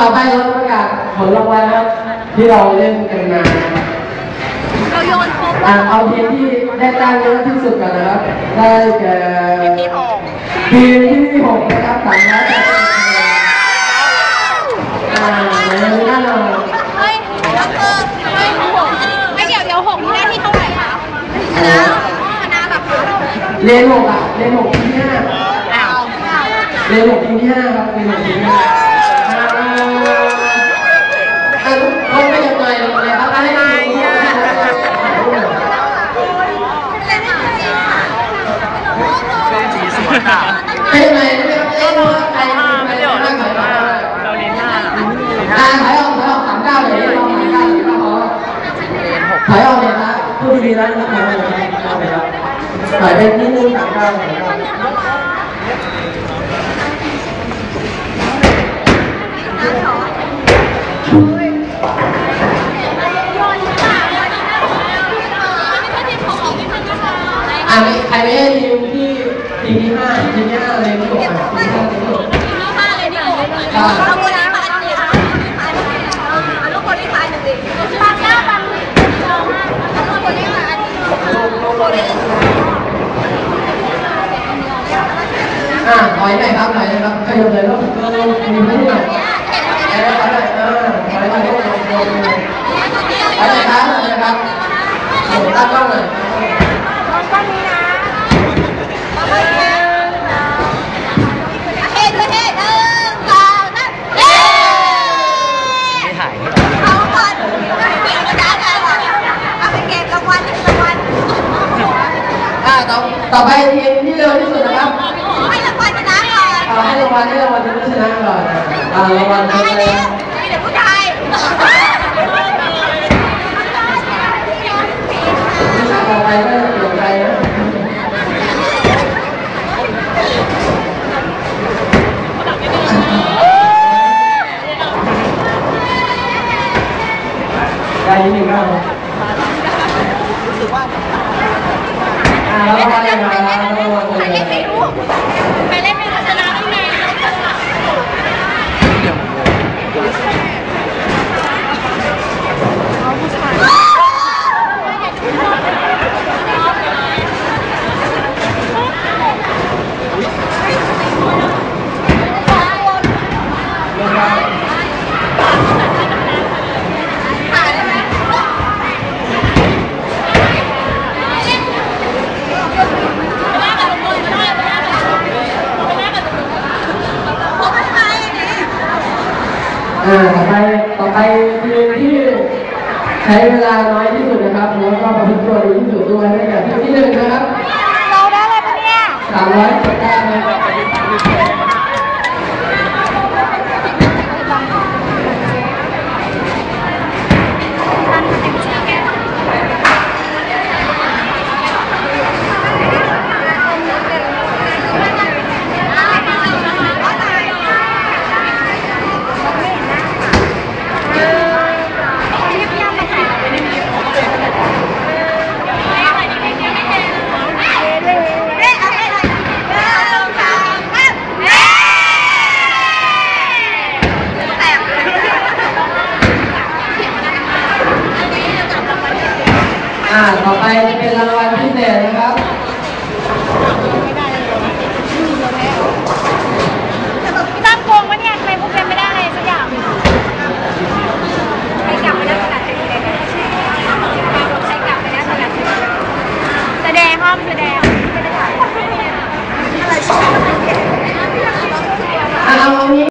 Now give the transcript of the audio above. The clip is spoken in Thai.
ต่อไปเราประกาศผลรางวัลนะครับที่เราเล่นกันมาเราโยนโค้กอ่าเอาทีมที่ได้แต้มเยอะที่สุดก่อนนะครับ ได้แก่ที่หกทีมที่หกนะครับสามร้อยแปดสิบคะแนนอ่าในนี้น่าเราเฮ้ยแล้วคือเฮ้ยหกไม่เดี๋ยวเดี๋ยวหกนี่ได้ที่เท่าไหร่คะชนะชนะแบบเรียนหกอะเรียนหกที่ห้าอ้าวเรียนหกที่ห้าครับเรียนหกที่ห้า สีสวยอะเป็นไงไม่ต้องเล่นว่าใครใครจะนั่งไหนบ้างเราเรียนห้าอ่าถอยออกถอยออกสามเก้าเลยลองสามเก้าเลยก็พอเรียนหกถอยออกเลยครับพูดดีๆแล้วนะครับถอยไปนิดนึงสามเก้าสามเก้าอ่าใครไม่ใช่ทีมที่ทีมที่ห้าทีมที่ห้าเลยที่หกอะทีมที่ห้าทีมที่หก เอาคนนี้มาอันนี้เอาลูกคนนี้มาอันนี้ปากหน้าปากเอาลูกคนนี้มาอันนี้ลูกคนนี้ อ่าถอย หน่อยครับไหน่อยครับขยับเลยลูกเออมีผู้หน่อยถอยหน่อยถอยหนเออถอยหน่อยลูกถอยหน่อยถอยหน่อยครับถอยหน่อยครับโอ้ตั้งกล้องเลย เฮ้ยเฮ้ยเฮ้ยเออสองสามเย้ ไม่ถ่าย เอาก่อนเดี๋ยวจะได้เหรอเอาไปเก็บรางวัลรางวัล อ่าต่อต่อไปทีมที่เร็วที่สุดนะครับให้รางวัลชนะก่อนเอาให้รางวัลให้รางวัลทีมที่ชนะก่อนอ่ารางวัลได้ให้แล้เลยวมีแต่ผู้ชายวิชาต่อไปก็เปลี่ยนใจนะได้นิดหนึ่งก็พออ่าแล้วรางวัลอะ ไรนะรางวัลอะไรไปเล่นไม่รู้ไปเล่นไม่รู้ชนะได้ไง อ่าต่อไปต่อไปทีมที่ใช้เวลาน้อยที่สุดนะครับแล้วก็ประพฤติตัวดีที่สุดด้วยได้แก่ทีมที่หนึ่งนะครับ เราได้อะไรปะเนี่ย สามร้อยสิบแต้มนะครับอ่า ต่อไปจะเป็นรางวัลพิเศษนะคะ